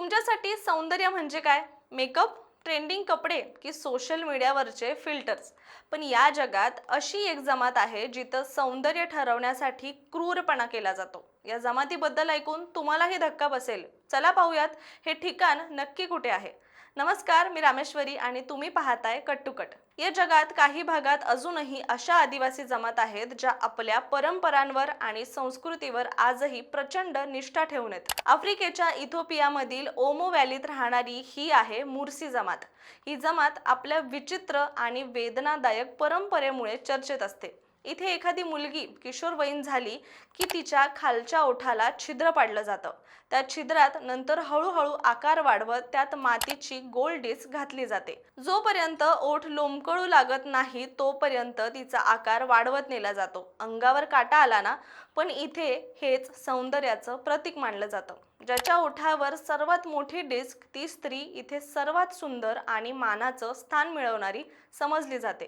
तुमच्यासाठी सौंदर्य म्हणजे काय? मेकअप ट्रेंडिंग कपडे की सोशल मीडियावरचे फिल्टर्स? पण या जगात अशी एक जमात आहे जिथं सौंदर्य ठरवण्यासाठी क्रूरपणा केला जातो. या जमातीबद्दल ऐकून तुम्हालाही धक्का बसेल. चला पाहूयात हे ठिकाण नक्की कुठे आहे? नमस्कार मी रामेश्वरी आणि तुम्ही पाहताय कट टू कट या जगात काही भागात अजूनही अशा आदिवासी जमात आहेत ज्या आपल्या परंपरांवर आणि संस्कृतीवर आजही प्रचंड निष्ठा ठेवून आहेत. आफ्रिकेच्या इथोपियामधील ओमो व्हॅलीत राहणारी ही आहे मुर्सी जमात. ही जमात आपल्या विचित्र आणि वेदनादायक परंपरेमुळे चर्चेत असते. इथे एखादी मुलगी किशोरवयीन झाली की तिच्या खालच्या ओठाला छिद्र पाडलं जातं. त्या छिद्रात नंतर हळूहळू आकार वाढवत त्यात मातीची गोल डिस्क घातली जाते. जोपर्यंत ओठ लोंबकळू लागत नाही तोपर्यंत तिचा आकार वाढवत नेला जातो. अंगावर काटा आला ना पण इथे हेच सौंदर्याचं प्रतीक मानलं जातं. ज्याच्या ओठावर सर्वात मोठी डिस्क ती स्त्री इथे सर्वात सुंदर आणि मानाचं स्थान मिळवणारी समजली जाते.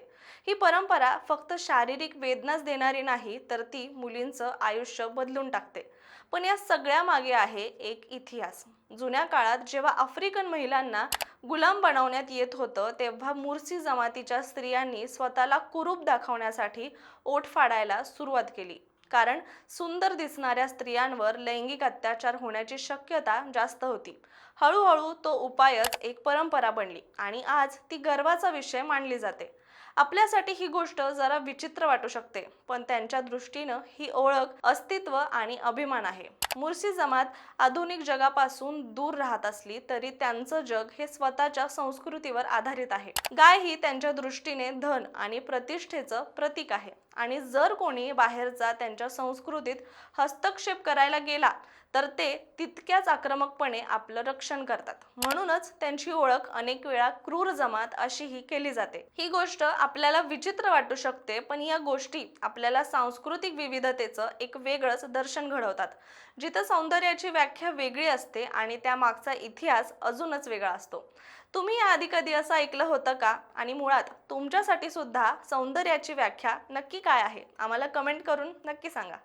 ही परंपरा फक्त शारीरिक वेदनाच देणारी नाही तर ती मुलींचं आयुष्य बदलून टाकते. पण या सगळ्या मागे आहे एक इतिहास. जुन्या काळात जेव्हा आफ्रिकन महिलांना गुलाम बनवण्यात येत होतं तेव्हा मुर्सी जमातीच्या स्त्रियांनी स्वतःला कुरूप दाखवण्यासाठी ओठ फाडायला सुरुवात केली. कारण सुंदर दिसणाऱ्या स्त्रियांवर लैंगिक अत्याचार होण्याची शक्यता जास्त होती. हळूहळू तो उपायच एक परंपरा बनली आणि आज ती गर्वाचा विषय मानली जाते. आपल्यासाठी ही गोष्ट जरा विचित्र वाटू शकते पण त्यांच्या दृष्टीनं ही ओळख अस्तित्व आणि अभिमान आहे. मुर्सी जमात आधुनिक जगापासून दूर राहत असली तरी त्यांचं जग हे स्वतःच्या संस्कृतीवर आधारित आहे. गाय ही त्यांच्या दृष्टीने धन आणि प्रतिष्ठेचं प्रतीक आहे. आणि जर कोणी बाहेरचा त्यांच्या संस्कृतीत हस्तक्षेप करायला गेला तर ते तितक्याच आक्रमकपणे आपलं रक्षण करतात. म्हणूनच त्यांची ओळख अनेक वेळा क्रूर जमात अशीही केली जाते. ही गोष्ट आपल्याला विचित्र वाटू शकते पण या गोष्टी आपल्याला सांस्कृतिक विविधतेचं एक वेगळंच दर्शन घडवतात जिथं सौंदर्याची व्याख्या वेगळी असते आणि त्यामागचा इतिहास अजूनच वेगळा असतो. तुम्ही याआधी कधी असं ऐकलं होतं का? आणि मुळात तुमच्यासाठी सुद्धा सौंदर्याची व्याख्या नक्की काय आहे? आम्हाला कमेंट करून नक्की सांगा.